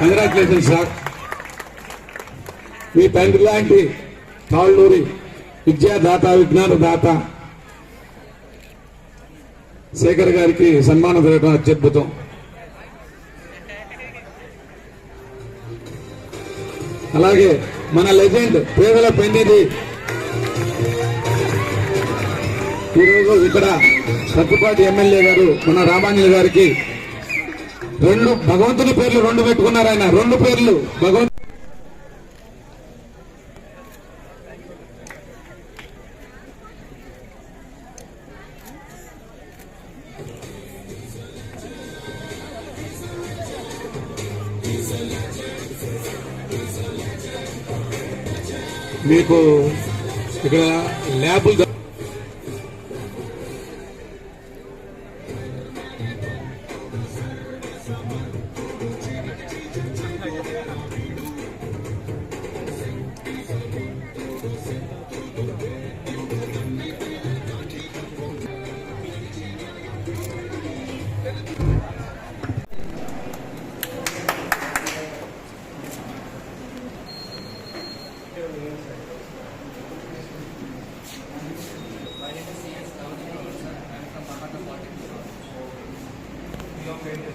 Congratulation sir మీ తండ్రి లాంటి తాళ్ళూరి విద్యాదాత విజ్ఞానదాత శేఖర్ గారికి సన్మానం జరగడం అత్యద్భుతం. అలాగే మన లెజెండ్ పేదల పెన్నిది ఈరోజు ఇక్కడ సత్తుపాటి ఎమ్మెల్యే గారు మన రామాంజలి గారికి రెండు భగవంతుని పేర్లు రెండు పెట్టుకున్నారు ఆయన. రెండు పేర్లు. భగవంతు మీకు ఇక్కడ ల్యాబులు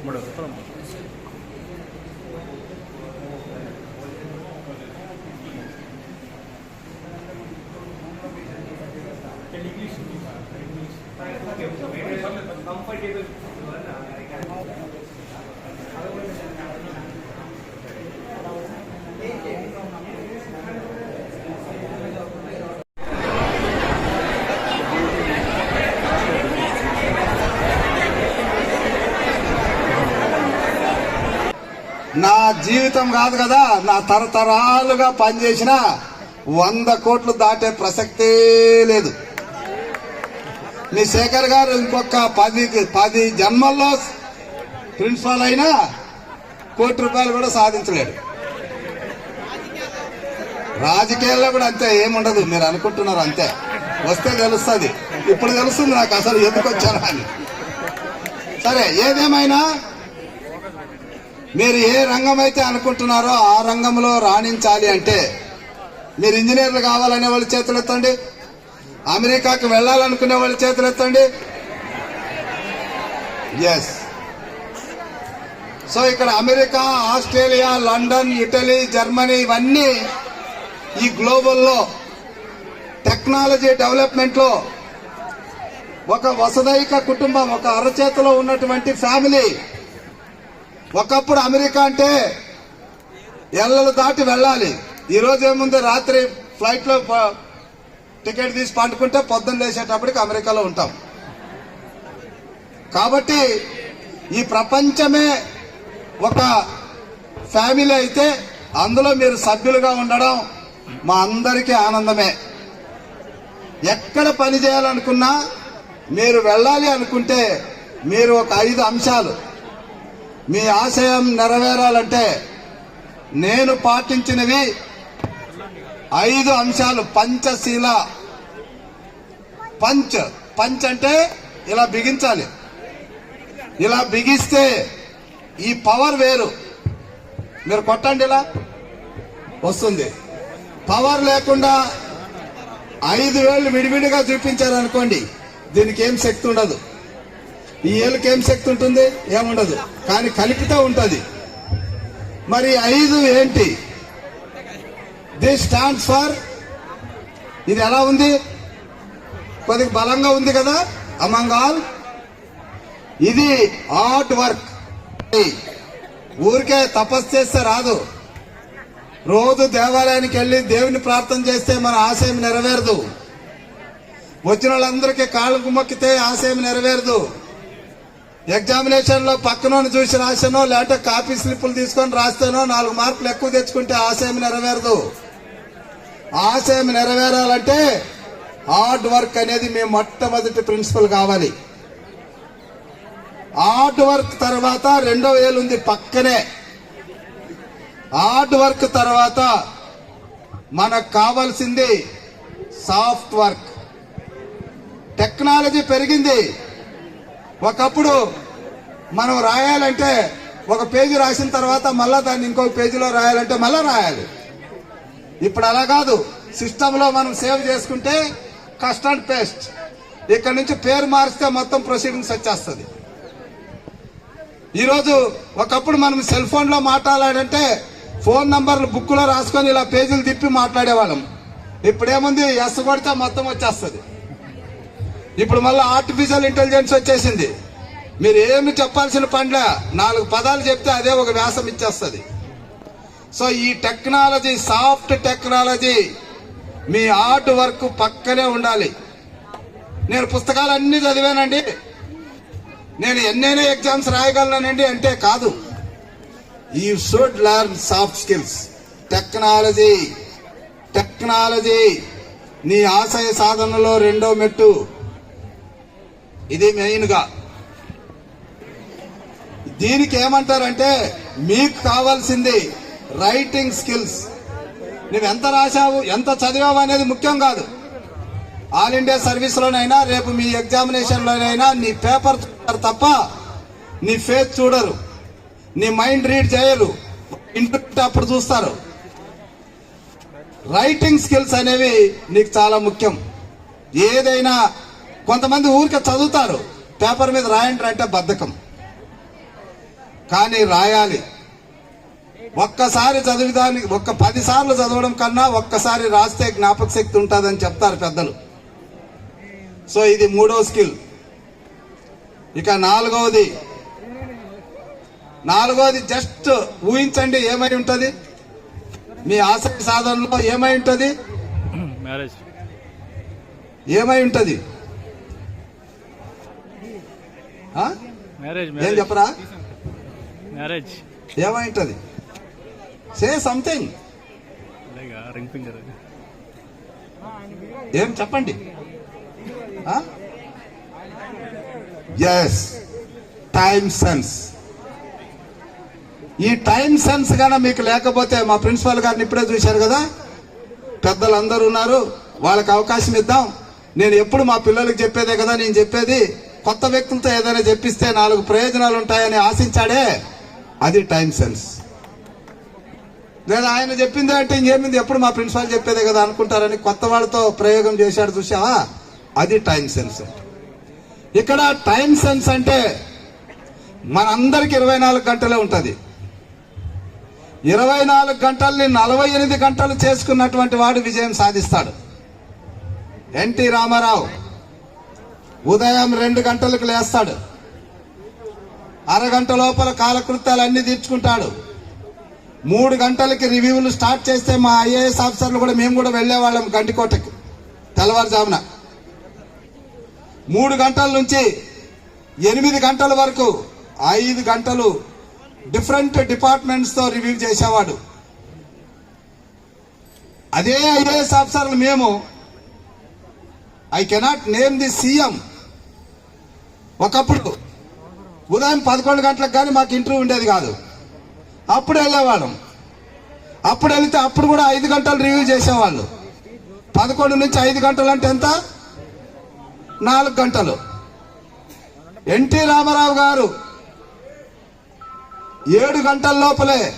もらう。నా జీవితం కాదు కదా నా తరతరాలుగా పనిచేసిన వంద కోట్లు దాటే ప్రసక్తే లేదు. మీ శేఖర్ గారు ఇంకొక పది పది జన్మల్లో ప్రిన్సిపాల్ అయినా కోటి రూపాయలు కూడా సాధించలేడు. రాజకీయాల్లో కూడా అంతే ఏముండదు మీరు అనుకుంటున్నారు అంతే. వస్తే తెలుస్తుంది ఇప్పుడు తెలుస్తుంది నాకు అసలు ఎందుకు వచ్చాను అని. సరే ఏదేమైనా మీరు ఏ రంగం అయితే అనుకుంటున్నారో ఆ రంగంలో రాణించాలి అంటే మీరు ఇంజనీర్లు కావాలనే వాళ్ళు చేతులు ఎత్తండి. అమెరికాకి వెళ్ళాలనుకునే వాళ్ళు చేతులు ఎత్తండి. ఎస్ సో ఇక్కడ America Australia London Italy Germany ఇవన్నీ ఈ గ్లోబల్లో టెక్నాలజీ డెవలప్మెంట్లో ఒక వసదైక కుటుంబం ఒక అరచేతిలో ఉన్నటువంటి ఫ్యామిలీ ఒకప్పుడు అమెరికా అంటే ఎల్లలు దాటి వెళ్ళాలి. ఈరోజు ఏముంది? రాత్రి ఫ్లైట్లో టికెట్ తీసి పండుకుంటే పొద్దున్న లేచేటప్పటికి అమెరికాలో ఉంటాం. కాబట్టి ఈ ప్రపంచమే ఒక ఫ్యామిలీ అయితే అందులో మీరు సభ్యులుగా ఉండడం మా అందరికీ ఆనందమే. ఎక్కడ పని చేయాలనుకున్నా మీరు వెళ్ళాలి అనుకుంటే మీరు ఒక ఐదు అంశాలు. మీ ఆశయం నెరవేరాలంటే నేను పాటించినవి ఐదు అంశాలు. పంచశీల. పంచ్. పంచ్ అంటే ఇలా బిగించాలి. ఇలా బిగిస్తే ఈ పవర్ వేరు. మీరు కొట్టండి ఇలా. వస్తుంది. పవర్ లేకుండా ఐదు వేలు విడివిడిగా చూపించారనుకోండి దీనికి ఏం శక్తి ఉండదు. ఈ ఏళ్ళకి ఏం శక్తి ఉంటుంది? ఏముండదు. కానీ కలిపితే ఉంటుంది. మరి ఐదు ఏంటి? దిస్ స్టాండ్స్ ఫర్ ఇది ఎలా ఉంది? కొద్దిగా బలంగా ఉంది కదా? అమంగ్ ఆల్ ఇది ఆర్ట్ వర్క్ ఊరికే తపస్సు చేస్తే రాదు. రోజు దేవాలయానికి వెళ్ళి దేవుని ప్రార్థన చేస్తే మన ఆశయం నెరవేరదు. వచ్చిన వాళ్ళందరికీ కాళ్ళు మొక్కితే ఆశయం నెరవేరదు. ఎగ్జామినేషన్లో చూసి రాసానో లేకపోతే కాపీ స్లిప్పులు తీసుకొని రాస్తానో నాలుగు మార్కులు ఎక్కువ తెచ్చుకుంటే ఆశయం నెరవేరదు. ఆశయం నెరవేరాలంటే హార్డ్ వర్క్ అనేది మీ మొట్టమొదటి ప్రిన్సిపల్ కావాలి. హార్డ్ వర్క్ తర్వాత రెండో వేలు ఉంది పక్కనే. హార్డ్ వర్క్ తర్వాత మనకు కావాల్సింది సాఫ్ట్ వర్క్. టెక్నాలజీ పెరిగింది. ఒకప్పుడు మనం రాయాలంటే ఒక పేజీ రాసిన తర్వాత మళ్ళా దాన్ని ఇంకొక పేజీలో రాయాలంటే మళ్ళా రాయాలి. ఇప్పుడు అలా కాదు. సిస్టమ్లో మనం సేవ్ చేసుకుంటే కస్ట్ అండ్ పేస్ట్. ఇక్కడ నుంచి పేరు మారిస్తే మొత్తం ప్రొసీడింగ్స్ వచ్చేస్తుంది. ఈరోజు ఒకప్పుడు మనం సెల్ ఫోన్లో మాట్లాడాలంటే ఫోన్ నంబర్లు బుక్లో రాసుకొని ఇలా పేజీలు తిప్పి మాట్లాడేవాళ్ళం. ఇప్పుడేముంది? ఎస్ కొడితే మొత్తం వచ్చేస్తుంది. ఇప్పుడు మళ్ళీ ఆర్టిఫిషియల్ ఇంటెలిజెన్స్ వచ్చేసింది. మీరు ఏమి చెప్పాల్సిన పనిలే నాలుగు పదాలు చెప్తే అదే ఒక వ్యాసం ఇచ్చేస్తుంది. సో ఈ టెక్నాలజీ సాఫ్ట్ టెక్నాలజీ మీ ఆర్ట్ వర్క్ పక్కనే ఉండాలి. నేను పుస్తకాలు అన్ని చదివానండి. నేను ఎన్నైనా ఎగ్జామ్స్ రాయగలనండి అంటే కాదు. You should learn soft skills technology technology నీ ఆశయ సాధనలో రెండో మెట్టు. ఇది మెయిన్గా. దీనికి ఏమంటారంటే మీకు కావాల్సింది రైటింగ్ స్కిల్స్. నువ్వు ఎంత రాశావు ఎంత చదివావు అనేది ముఖ్యం కాదు. ఆల్ ఇండియా సర్వీస్ లోనైనా రేపు మీ ఎగ్జామినేషన్ లోనైనా నీ పేపర్ చూడరు తప్ప నీ ఫేస్ చూడరు. నీ మైండ్ రీడ్ చేయరు. ఇంటి అప్పుడు చూస్తారు. రైటింగ్ స్కిల్స్ అనేవి నీకు చాలా ముఖ్యం. ఏదైనా కొంతమంది ఊరికే చదువుతారు. పేపర్ మీద రాయండి అంటే బద్ధకం. కానీ రాయాలి. ఒక్కసారి చదివిదానికి ఒక్క పది సార్లు చదవడం కన్నా ఒక్కసారి రాస్తే జ్ఞాపక శక్తి ఉంటుందని చెప్తారు పెద్దలు. సో ఇది మూడో స్కిల్. ఇక నాలుగవది నాలుగవది జస్ట్ ఊహించండి ఏమై ఉంటది. మీ ఆసక్తి సాధనలో ఏమై ఉంటది. ఏమై ఉంటది. ఏం చెప్పరా? మ్యారేజ్ ఏమై ఉంటది సే సంథింగ్ అలాగా రింగ్ ఫింగర్ ఏం చెప్పండి? ఎస్ టైం సెన్స్ ఈ టైం సెన్స్ గాన మీకు లేకపోతే మా ప్రిన్సిపాల్ గారిని ఇప్పుడే చూశారు కదా? పెద్దలు అందరూ ఉన్నారు. వాళ్ళకి అవకాశం ఇద్దాం. నేను ఎప్పుడు మా పిల్లలకి చెప్పేదే కదా? నేను చెప్పేది కొత్త వ్యక్తులతో ఏదైనా చెప్పిస్తే నాలుగు ప్రయోజనాలు ఉంటాయని ఆశించాడే? అది టైం సెన్స్. లేదా ఆయన చెప్పింది అంటే ఇంకేమింది? ఎప్పుడు మా ప్రిన్సిపాల్ చెప్పేదే కదా అనుకుంటారని కొత్త వాళ్ళతో ప్రయోగం చేశాడు చూసావా అది టైం సెన్స్ ఇక్కడ టైం సెన్స్ అంటే మనందరికి ఇరవై నాలుగు గంటలే ఉంటుంది. ఇరవై నాలుగు గంటల్ని నలభై ఎనిమిది గంటలు చేసుకున్నటువంటి వాడు విజయం సాధిస్తాడు. ఎన్టీ రామారావు. ఉదయం రెండు గంటలకు లేస్తాడు. అరగంట లోపల కాలకృత్యాలు అన్ని తీర్చుకుంటాడు. మూడు గంటలకి రివ్యూలు స్టార్ట్ చేస్తే మా ఐఏఎస్ ఆఫీసర్లు కూడా మేము కూడా వెళ్ళేవాళ్ళం గంటికోటకి తెల్లవారుజామున. మూడు గంటల నుంచి ఎనిమిది గంటల వరకు ఐదు గంటలు డిఫరెంట్ డిపార్ట్మెంట్స్తో రివ్యూ చేసేవాడు. అదే ఐఏఎస్ ఆఫీసర్లు మేము. I cannot name the CM. ఒకప్పుడు ఉదయం పదకొండు గంటలకు కానీ మాకు ఇంటర్వ్యూ ఉండేది కాదు. అప్పుడు వెళ్ళేవాళ్ళం. అప్పుడు వెళితే అప్పుడు కూడా ఐదు గంటలు రివ్యూ చేసేవాళ్ళు. పదకొండు నుంచి ఐదు గంటలు అంటే ఎంత? నాలుగు గంటలు. ఎన్టీ రామారావు గారు ఏడు గంటల లోపలే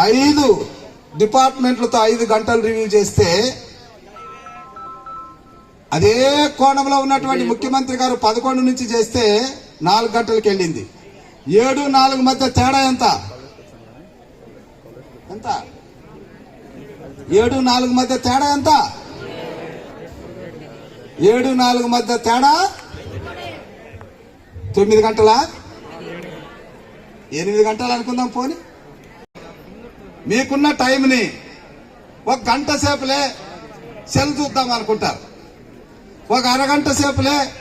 ఐదు డిపార్ట్మెంట్లతో ఐదు గంటలు రివ్యూ చేస్తే అదే కోణంలో ఉన్నటువంటి ముఖ్యమంత్రి గారు పదకొండు నుంచి చేస్తే నాలుగు గంటలకు వెళ్ళింది. ఏడు నాలుగు మధ్య తేడా ఎంత? ఎంత? ఏడు నాలుగు మధ్య తేడా ఎంత? ఏడు నాలుగు మధ్య తేడా? తొమ్మిది గంటలా? ఎనిమిది గంటలు అనుకుందాం పోని. మీకున్న టైంని ఒక గంట సేపులే సెల్ చూద్దాం అనుకుంటారు. ఒక అరగంట సేపులే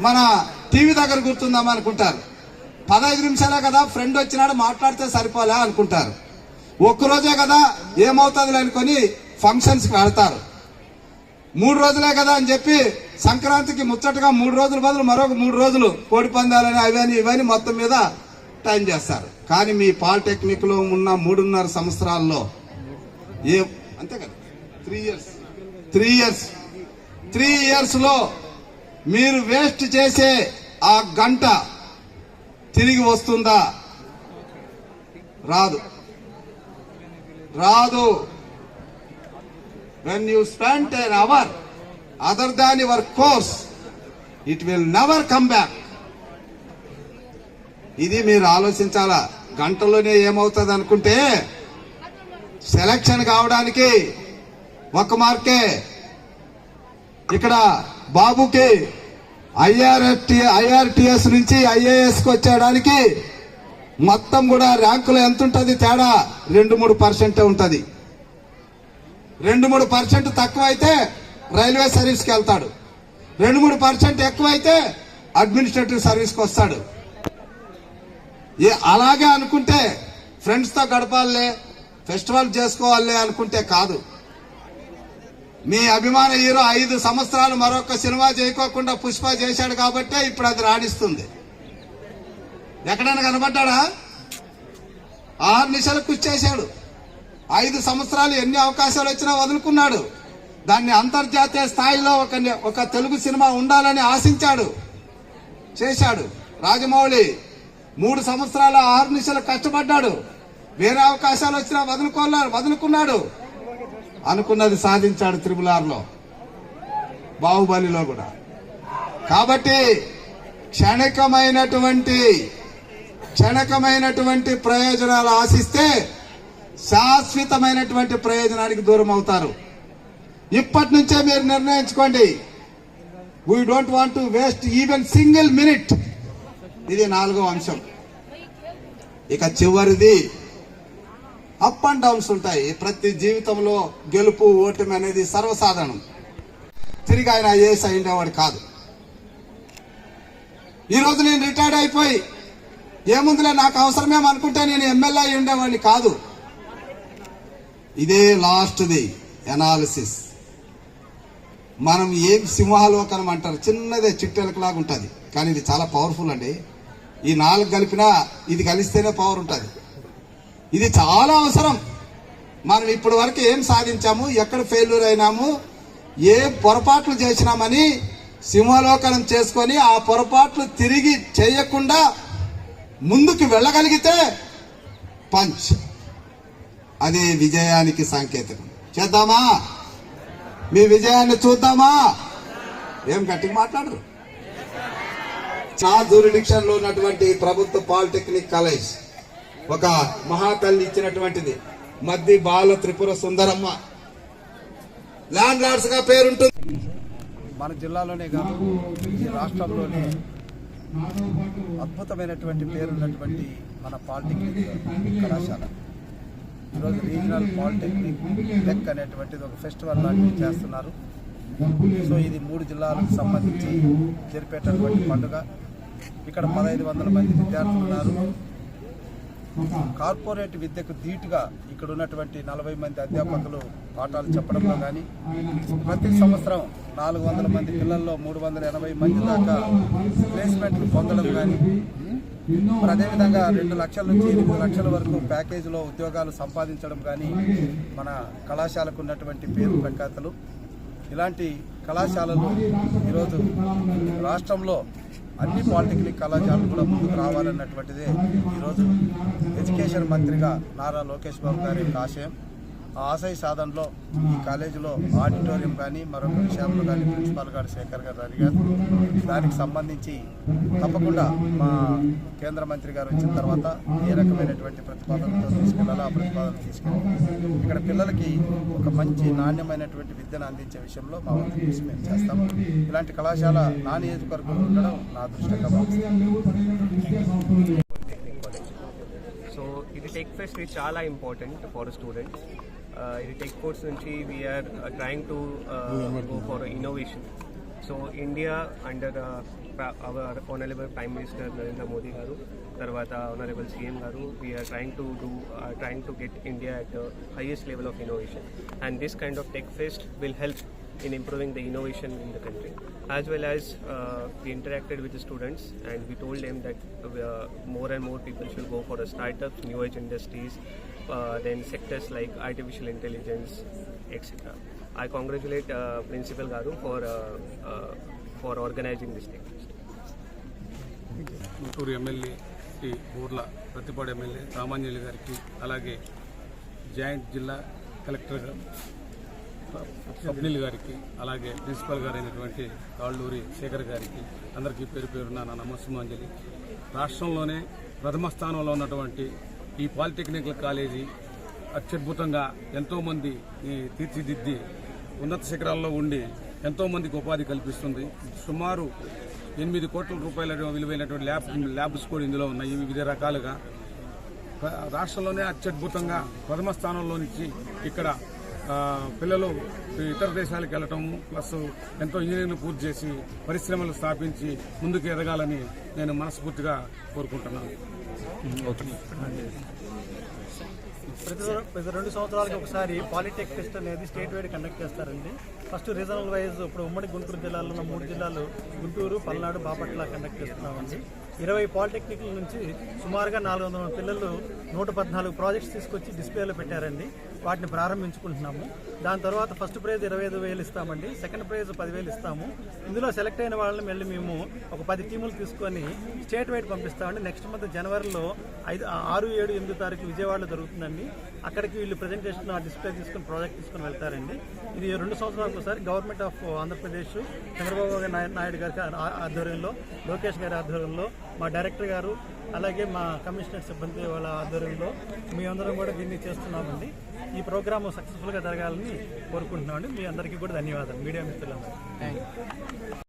మన టీవీ దగ్గర కూర్చుందాం అనుకుంటారు. పదహైదు నిమిషాలే కదా ఫ్రెండ్ వచ్చినాడు మాట్లాడితే సరిపోలే అనుకుంటారు. ఒక్కరోజే కదా ఏమవుతుంది అనుకొని ఫంక్షన్స్కి వెళ్తారు. మూడు రోజులే కదా అని చెప్పి సంక్రాంతికి ముచ్చటగా మూడు రోజుల బదులు మరొక మూడు రోజులు కోడి పందాలని అవని ఇవని మొత్తం మీద టైం చేస్తారు. కానీ మీ పాలిటెక్నిక్లో ఉన్న మూడున్నర సంవత్సరాల్లో ఏ అంతే కదా? Three years. Three years. Three ఇయర్స్లో మీరు వేస్ట్ చేసే ఆ గంట తిరిగి వస్తుందా? రాదు. రాదు. When you spend an hour other than your course it will never come back ఇది మీరు ఆలోచించాలా? గంటలోనే ఏమవుతుంది అనుకుంటే సెలక్షన్ కావడానికి ఒక మార్కే ఇక్కడ బాబుకి ఐఆర్టీ ఐఆర్టిఎస్ నుంచి ఐఏఎస్కి వచ్చేయడానికి మొత్తం కూడా ర్యాంకులో ఎంత ఉంటుంది? తేడా రెండు మూడు పర్సెంటే ఉంటుంది. రెండు మూడు పర్సెంట్ తక్కువ అయితే రైల్వే సర్వీస్కి వెళ్తాడు. రెండు మూడు పర్సెంట్ ఎక్కువ అయితే అడ్మినిస్ట్రేటివ్ సర్వీస్కి వస్తాడు. ఏ అలాగే అనుకుంటే ఫ్రెండ్స్తో గడపాలే ఫెస్టివల్ చేసుకోవాలి అనుకుంటే కాదు. మీ అభిమాన హీరో ఐదు సంవత్సరాలు మరొక సినిమా చేయకోకుండా పుష్ప చేశాడు కాబట్టే ఇప్పుడు అది రాణిస్తుంది. ఎక్కడైనా కనబడ్డాడా? ఆరు నిమిషాలు కృషి చేశాడు. ఐదు సంవత్సరాలు ఎన్ని అవకాశాలు వచ్చినా వదులుకున్నాడు. దాన్ని అంతర్జాతీయ స్థాయిలో ఒక ఒక తెలుగు సినిమా ఉండాలని ఆశించాడు. చేశాడు. రాజమౌళి మూడు సంవత్సరాల ఆరు నిమిషాలు కష్టపడ్డాడు. వేరే అవకాశాలు వచ్చినా వదులుకోలే వదులుకున్నాడు. అనుకున్నది సాధించాడు త్రిబులార్లో. బాహుబలిలో కూడా. కాబట్టి క్షణికమైనటువంటి క్షణికమైనటువంటి ప్రయోజనాలు ఆశిస్తే శాశ్వతమైనటువంటి ప్రయోజనానికి దూరం అవుతారు. ఇప్పటి నుంచే మీరు నిర్ణయించుకోండి. We don't want to waste even single minute ఇది నాలుగో అంశం. ఇక చివరిది అప్ అండ్ డౌన్స్ ఉంటాయి. ప్రతి జీవితంలో గెలుపు ఓటమి అనేది సర్వసాధారణం. తిరిగి ఆయన ఐఏఎస్ అయిండేవాడు కాదు. ఈరోజు నేను రిటైర్డ్ అయిపోయి ఏముందిలే నాకు అవసరమేమో అనుకుంటే నేను ఎమ్మెల్యే అయి ఉండేవాడిని కాదు. ఇదే లాస్ట్ది ఎనాలిసిస్ మనం ఏం సింహాలోకనం అంటారు? చిన్నదే చిట్టెలకలాగా ఉంటుంది కానీ ఇది చాలా పవర్ఫుల్ అండి. ఈ నాలుగు కలిపినా ఇది కలిస్తేనే పవర్ ఉంటుంది. ఇది చాలా అవసరం. మనం ఇప్పటి వరకు ఏం సాధించాము? ఎక్కడ ఫెయిల్యూర్ అయినాము? ఏ పొరపాట్లు చేసినామని సింహాలోకనం చేసుకొని ఆ పొరపాట్లు తిరిగి చేయకుండా ముందుకు వెళ్ళగలిగితే పంచ్ అదే విజయానికి సంకేతం చేద్దామా? మీ విజయాన్ని చూద్దామా? ఏం గట్టిగా మాట్లాడరు? చాదూరి డిక్షన్లో ఉన్నటువంటి ప్రభుత్వ పాలిటెక్నిక్ కాలేజ్ ఒక మహాతల్లి ఇచ్చినటువంటిది. మద్ది బాల త్రిపుర సుందరమ్మ. ల్యాండ్ లార్డ్స్గా పేరుంటుంది. మన జిల్లాలోనే కాదు రాష్ట్రంలోనే అద్భుతమైనటువంటి పేరున్నటువంటి మన పాలిటెక్నిక్ కళాశాల. ఈరోజు రీజనల్ పాలిటెక్నిక్ లెక్ అనేటువంటిది ఒక ఫెస్టివల్ లాంటివి చేస్తున్నారు. సో ఇది మూడు జిల్లాలకు సంబంధించి జరిపేటటువంటి పండుగ. ఇక్కడ పదహైదు వందల మంది విద్యార్థులు ఉన్నారు. కార్పొరేట్ విద్యకు ధీటుగా ఇక్కడ ఉన్నటువంటి నలభై మంది అధ్యాపకులు పాఠాలు చెప్పడంలో కానీ ప్రతి సంవత్సరం నాలుగు వందల మంది పిల్లల్లో మూడు వందల ఎనభై మంది దాకా ప్లేస్మెంట్లు పొందడం కానీ మరి అదేవిధంగా రెండు లక్షల నుంచి ఎనిమిది లక్షల వరకు ప్యాకేజీలో ఉద్యోగాలు సంపాదించడం కానీ మన కళాశాలకు ఉన్నటువంటి పేరు ప్రఖ్యాతలు. ఇలాంటి కళాశాలలు ఈరోజు రాష్ట్రంలో అన్ని పాలిటెక్నిక్ కళాశాలలు కూడా ముందుకు రావాలన్నటువంటిదే ఈరోజు ఎడ్యుకేషన్ మంత్రిగా నారా లోకేష్ బాబు గారి యొక్క ఆశయం. ఆశయ సాధనలో ఈ కాలేజీలో ఆడిటోరియం కానీ మరొక విషయంలో కానీ ప్రిన్సిపాల్ గారు శేఖర్ గారు అడిగారు దానికి సంబంధించి తప్పకుండా మా కేంద్ర మంత్రి గారు వచ్చిన తర్వాత ఏ రకమైనటువంటి ప్రతిపాదనతో తీసుకెళ్ళాలో ఆ ప్రతిపాదన తీసుకెళ్ళి. ఇక్కడ పిల్లలకి ఒక మంచి నాణ్యమైనటువంటి విద్యను అందించే విషయంలో మా వంతు కృషి మేము చేస్తాము ఇలాంటి కళాశాల నా నియోజకవర్గంలో ఉండడం నా అదృష్టంగా భావిస్తాను సో ఇది టెక్ ఫెస్ట్ చాలా important for students ఇది టెక్ కోర్స్ నుంచి we are trying to go for innovation so India under our honourable prime minister Narendra Modi garu తర్వాత honourable CM garu we are trying to do trying to get India at highest level of innovation and this kind of tech fest will help in improving the innovation in the country. As well as uh, we interacted with the students and we told them that uh, more and more people should go for the startups, new age industries, uh, then sectors like artificial intelligence, etc. I congratulate uh, Principal Garu for uh, uh, for organizing this Guntur MLA party ఊర్ల Prathipadu MLA Ramanjali గారికి అలాగే joint జిల్లా collector గారు స్వప్నిల్ గారికి అలాగే principal గారు అయినటువంటి కాళ్ళూరి శేఖర్ గారికి అందరికీ పేరు పేరున నా నమస్సుమాంజలి రాష్ట్రంలోనే ప్రథమ స్థానంలో ఉన్నటువంటి ఈ పాలిటెక్నికల్ కాలేజీ అత్యద్భుతంగా ఎంతోమంది ఈ తీర్చిదిద్ది ఉన్నత శిఖరాల్లో ఉండి ఎంతోమందికి ఉపాధి కల్పిస్తుంది. సుమారు ఎనిమిది కోట్ల రూపాయల విలువైనటువంటి ల్యాబ్ ల్యాబ్స్ కూడా ఇందులో ఉన్నాయి. వివిధ రకాలుగా. రాష్ట్రంలోనే అత్యద్భుతంగా ప్రథమ స్థానంలో నుంచి ఇక్కడ పిల్లలు ఇతర దేశాలకు వెళ్ళటం ప్లస్ ఎంతో ఇంజనీరింగ్ పూర్తి చేసి పరిశ్రమలు స్థాపించి ముందుకు ఎదగాలని నేను మనస్ఫూర్తిగా కోరుకుంటున్నాను. ప్రతి ప్రతి రెండు సంవత్సరాలకు ఒకసారి పాలిటెక్ టెస్ట్ అనేది స్టేట్ వైడ్ కండక్ట్ చేస్తారండి. ఫస్ట్ రీజనల్ వైజ్ ఇప్పుడు ఉమ్మడి గుంటూరు జిల్లాలో ఉన్న మూడు జిల్లాలు గుంటూరు పల్నాడు బాపట్ల కండక్ట్ చేస్తున్నామండి. ఇరవై పాలిటెక్నిక్ల నుంచి సుమారుగా నాలుగు వందల మంది పిల్లలు నూట పద్నాలుగు ప్రాజెక్ట్స్ తీసుకొచ్చి డిస్ప్లేలో పెట్టారండి. వాటిని ప్రారంభించుకుంటున్నాము. దాని తర్వాత ఫస్ట్ ప్రైజ్ ఇరవై ఐదు వేలు ఇస్తామండి. సెకండ్ ప్రైజ్ పదివేలు ఇస్తాము. ఇందులో సెలెక్ట్ అయిన వాళ్ళని మళ్ళీ మేము ఒక పది టీములు తీసుకొని స్టేట్ వైడ్ పంపిస్తామండి. నెక్స్ట్ మంత్ జనవరిలో ఐదు ఆరు ఏడు ఎనిమిది తారీఖు విజయవాడలో జరుగుతుందండి. అక్కడికి వీళ్ళు ప్రజెంటేషన్ డిస్ప్లే తీసుకుని ప్రాజెక్ట్ తీసుకుని వెళ్తారండి. ఇది రెండు సంవత్సరాలకు ఒకసారి గవర్నమెంట్ ఆఫ్ ఆంధ్రప్రదేశ్ చంద్రబాబు నాయుడు గారికి ఆధ్వర్యంలో లోకేష్ గారి ఆధ్వర్యంలో మా డైరెక్టర్ గారు అలాగే మా కమిషనర్ సిబ్బంది వాళ్ళ ఆధ్వర్యంలో మీ అందరం కూడా దీన్ని చేస్తున్నామండి. ఈ ప్రోగ్రామ్ సక్సెస్ఫుల్గా జరగాలని కోరుకుంటున్నామండి. మీ అందరికీ కూడా ధన్యవాదాలు. మీడియా మిత్రులందరూ